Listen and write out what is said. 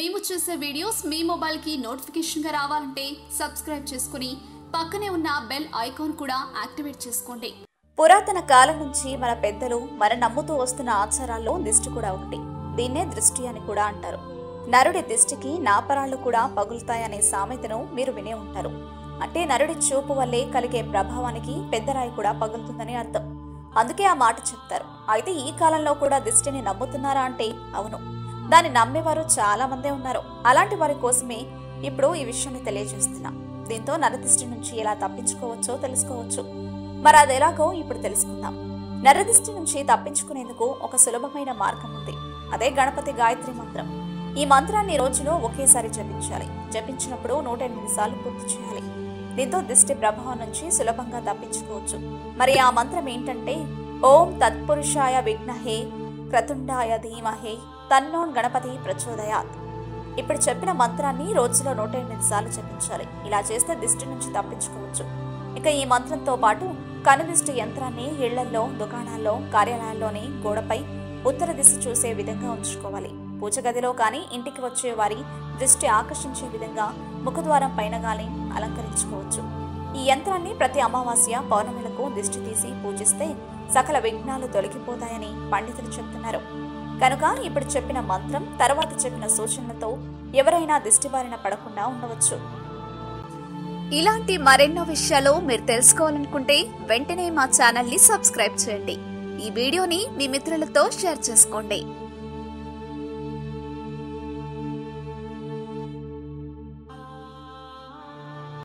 మేము చేసే వీడియోస్ మీ మొబైల్కి నోటిఫికేషన్గా రావాలంటే సబ్స్క్రైబ్ చేసుకుని పక్కనే ఉన్న బెల్ ఐకాన్ కూడా యాక్టివేట్ చేసుకోండి. పురాతన కాలం నుంచి మన పెద్దలు మన నమ్ముతూ వస్తున్న ఆచారాల్లో దిష్టి కూడా ఒకటి. దీన్నే దృష్టి అని కూడా అంటారు. నరుడి దిష్టికి నాపరాళ్ళు కూడా పగులుతాయనే సామెతను మీరు వినే ఉంటారు. అంటే నరుడి చూపు వల్లే కలిగే ప్రభావానికి పెద్దరాయి కూడా పగులుతుందని అర్థం. అందుకే ఆ మాట చెప్తారు. అయితే ఈ కాలంలో కూడా దిష్టిని నమ్ముతున్నారా అంటే అవును. దాన్ని నమ్మేవారు చాలా మందే ఉన్నారు. అలాంటి వారి కోసమే ఇప్పుడు ఈ విషయాన్ని తెలియజేస్తున్నా. దీంతో నరదిష్టి నుంచి ఎలా తప్పించుకోవచ్చో తెలుసుకోవచ్చు. మరి అది ఎలాగో ఇప్పుడు తెలుసుకుందాం. నరదిష్టి నుంచి తప్పించుకునేందుకు ఒక సులభమైన మార్గం ఉంది. అదే గణపతి గాయత్రి మంత్రం. ఈ మంత్రాన్ని రోజులో ఒకేసారి జపించాలి. జపించినప్పుడు నూట ఎనిమిది సార్లు పూర్తి చేయాలి. దీంతో దిష్టి ప్రభావం నుంచి సులభంగా తప్పించుకోవచ్చు. మరి ఆ మంత్రం ఏంటంటే ఓం తత్పురుషాయ విఘ్నహే క్రతుండాయ ధీమహే తన్నోన్ గణపతి ప్రచోదయాత్. ఇప్పుడు చెప్పిన మంత్రాన్ని రోజులో నూట ఎనిమిది సార్లు జపించాలి. ఇలా చేస్తే దిష్టి నుంచి తప్పించుకోవచ్చు. ఇక ఈ మంత్రంతో పాటు కనుదిష్టి యంత్రాన్ని ఇళ్ళల్లో దుకాణాల్లో కార్యాలయాల్లోని గోడపై ఉత్తర దిశ చూసే విధంగా ఉంచుకోవాలి. పూజ గదిలో కానీ ఇంటికి వచ్చే వారి దృష్టి ఆకర్షించే విధంగా ముఖద్వారం పైన గాని అలంకరించుకోవచ్చు. ఈ యంత్రాన్ని ప్రతి అమావాస్య పౌర్ణమిలకు దిష్టి తీసి పూజిస్తే సకల విఘ్నాలు తొలగిపోతాయని పండితులు చెప్తున్నారు. కనుక ఇప్పుడు చెప్పిన మంత్రం తర్వాత చెప్పిన సూచనలతో ఎవరైనా దిష్టిబారిన పడకుండా ఉండవచ్చు. ఇలాంటి మరెన్నో విషయాలు మీరు తెలుసుకోవాలనుకుంటే వెంటనే మా ఛానల్ని సబ్స్క్రైబ్ చేయండి. ఈ వీడియోని మీ మిత్రులతో షేర్ చేసుకోండి.